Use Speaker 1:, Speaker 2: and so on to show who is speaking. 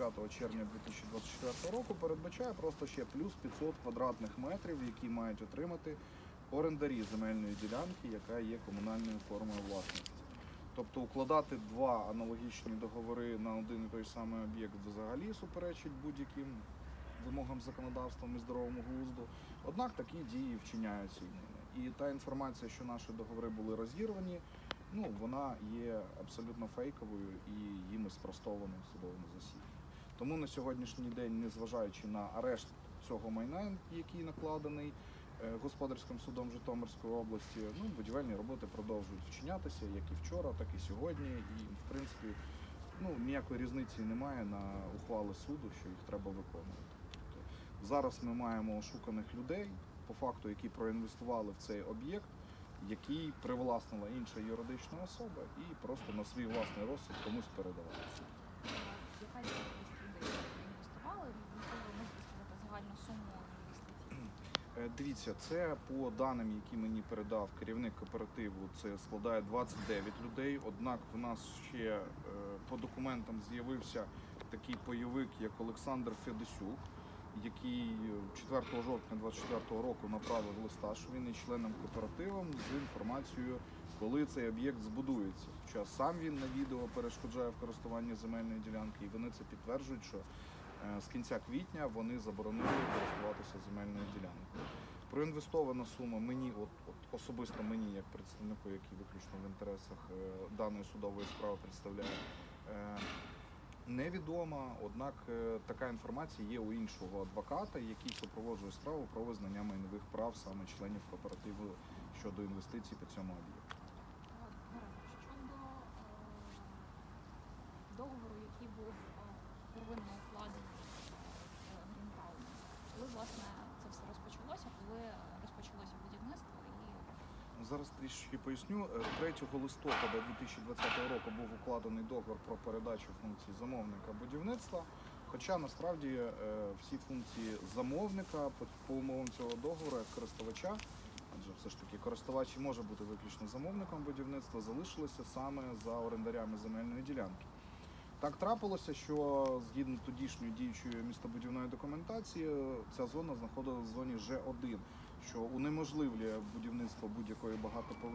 Speaker 1: 25 червня 2024 року передбачає просто ще плюс 500 квадратних метрів, які мають отримати орендарі земельної ділянки, яка є комунальною формою власності. Тобто укладати два аналогічні договори на один і той самий об'єкт взагалі суперечить будь-яким вимогам законодавства і здоровому глузду. Однак такі дії вчиняються і та інформація, що наші договори були розірвані, ну вона є абсолютно фейковою і їми спростовано в судовому засіданні. Тому на сьогоднішній день, незважаючи на арешт цього майна, який накладений е, господарським судом Житомирської області, ну будівельні роботи продовжують вчинятися як і вчора, так і сьогодні. І в принципі, ну ніякої різниці немає на ухвали суду, що їх треба виконувати. Тобто зараз ми маємо ошуканих людей, по факту, які проінвестували в цей об'єкт, який привласнила інша юридична особа і просто на свій власний розсуд комусь передала. Дивіться, це по даним, які мені передав керівник кооперативу, це складає 29 людей. Однак в нас ще е, по документам з'явився такий бойовик, як Олександр Федесюк, який 4 жовтня 2024 року направив листа, що він є членом кооперативу з інформацією, коли цей об'єкт збудується. Хоча сам він на відео перешкоджає в користуванні земельної ділянки, і вони це підтверджують, що Е, З кінця квітня вони заборонили користуватися земельною ділянкою. Проінвестована сума мені, от, от особисто мені, як представнику, який виключно в інтересах е, даної судової справи представляє, е, невідома. Однак е, така інформація є у іншого адвоката, який супроводжує справу про визнання майнових прав саме членів кооперативу щодо інвестицій по цьому об'єкту.
Speaker 2: От, Гаразд. Щодо е, договору, який був е, первинно укладений е, з Грінтауном, коли власне це все розпочалося, коли е, розпочалося будівництво і
Speaker 1: Зараз трішки поясню. Е, 3 листопада 2020 року був укладений договор про передачу функцій замовника будівництва. Хоча насправді е, всі функції замовника по умовам цього договору як користувача, адже все ж таки користувач може бути виключно замовником будівництва, залишилися саме за орендарями земельної ділянки. Так трапилося, що згідно тодішньої діючої містобудівної документації, ця зона знаходилася в зоні Ж1, що унеможливлює будівництво будь-якої багатоповерхівки.